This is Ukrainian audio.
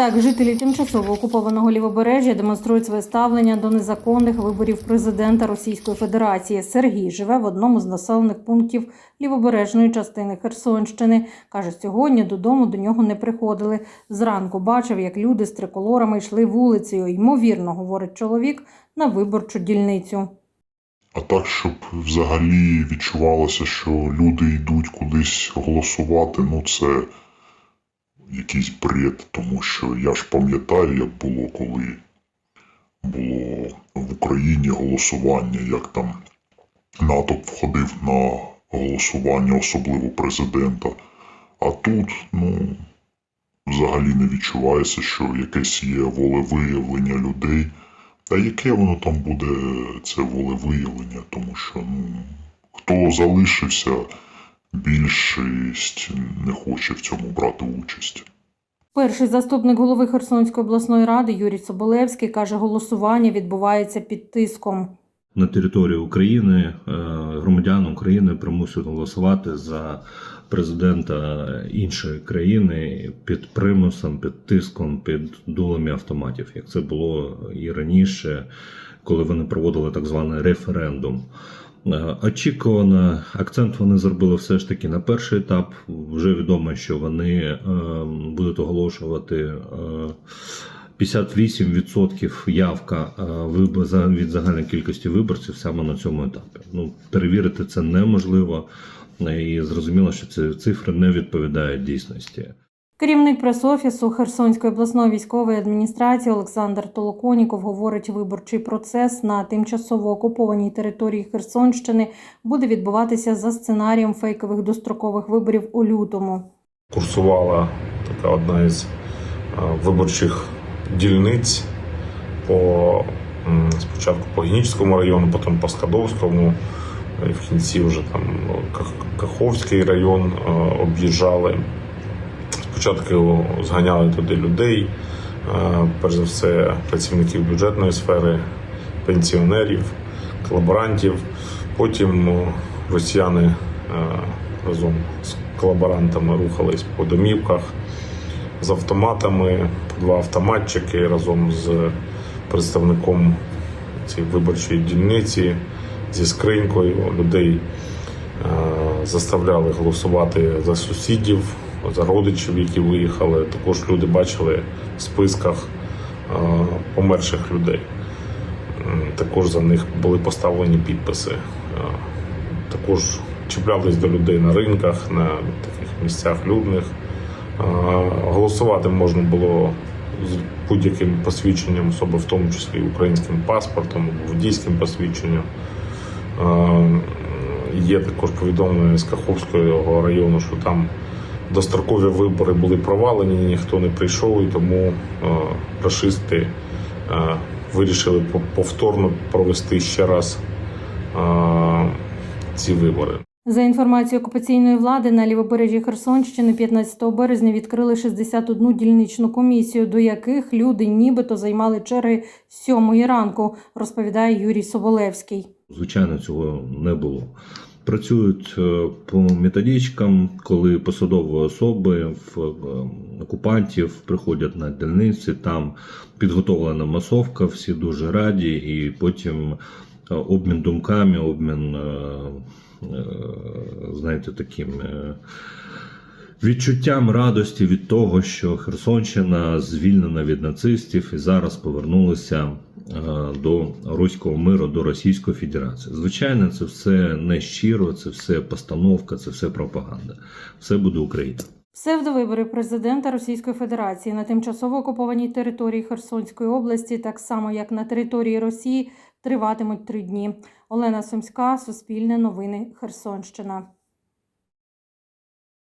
Так, жителі тимчасово окупованого лівобережжя демонструють своє ставлення до незаконних виборів президента Російської Федерації. Сергій живе в одному з населених пунктів лівобережної частини Херсонщини. каже, сьогодні додому до нього не приходили. Зранку бачив, як люди з триколорами йшли вулицею. Ймовірно, говорить чоловік, на виборчу дільницю. А так, щоб взагалі відчувалося, що люди йдуть кудись голосувати, ну це якийсь бред, тому що я ж пам'ятаю, як було, коли було в Україні голосування, як там натовп входив на голосування, особливо президента. А тут, ну, взагалі не відчувається, що якесь є волевиявлення людей. Та яке воно там буде, це волевиявлення, тому що ну, хто залишився, більшість не хоче в цьому брати участь. Перший заступник голови Херсонської обласної ради Юрій Соболевський каже, голосування відбувається під тиском. на території України е, громадян України примусують голосувати за президента іншої країни під примусом, під тиском, під дулами автоматів, як це було і раніше, коли вони проводили так званий референдум. Е, Очікувано, акцент вони зробили все ж таки на перший етап. Вже відомо, що вони е, будуть оголошувати. е, 58% явка е, від загальної кількості виборців саме на цьому етапі. Ну, перевірити це неможливо, і зрозуміло, що ці цифри не відповідають дійсності. Керівник прес-офісу Херсонської обласної військової адміністрації Олександр Толоконіков говорить, виборчий процес на тимчасово окупованій території Херсонщини буде відбуватися за сценарієм фейкових дострокових виборів у лютому. курсувала така одна із е, виборчих дільниць по спочатку по Генічському району, потім по Скадовському, і в кінці вже там ну, Каховський район е, об'їжджали. Спочатку зганяли туди людей, перш за все працівників бюджетної сфери, пенсіонерів, колаборантів. Потім е, росіяни разом з колаборантами рухались по домівках з автоматами, два автоматчики разом з представником цієї виборчої дільниці зі скринькою людей заставляли голосувати за сусідів, за родичів, які виїхали. Також люди бачили в списках померших людей. Також за них були поставлені підписи. Також чіплялись до людей на ринках, на таких місцях людних. Голосувати можна було з будь-яким посвідченням особи, в тому числі українським паспортом водійським посвідченням. Є також повідомлення з Каховського району, що там дострокові вибори були провалені, ніхто не прийшов, і тому е, рашисти е, вирішили по- повторно провести ще раз е, ці вибори. За інформацією окупаційної влади, на лівобережжі Херсонщини 15 березня відкрили 61 дільничну комісію, до яких люди нібито займали черги з 7 ранку, розповідає Юрій Соболевський. Звичайно, цього не було. Працюють е, по методичкам, коли посадові особи е, окупантів приходять на дільниці, там підготовлена масовка, всі дуже раді, і потім е, обмін думками, обмін, знаєте, таким. Відчуттям радості від того, що Херсонщина звільнена від нацистів і зараз повернулася е, до руського миру, до Російської Федерації. Звичайно, це все не щиро, це все постановка, це все пропаганда. Все буде Україна. Псевдовибори президента Російської Федерації на тимчасово окупованій території Херсонської області, так само як на території Росії, триватимуть три дні. Олена Сумська, Суспільне новини, Херсонщина.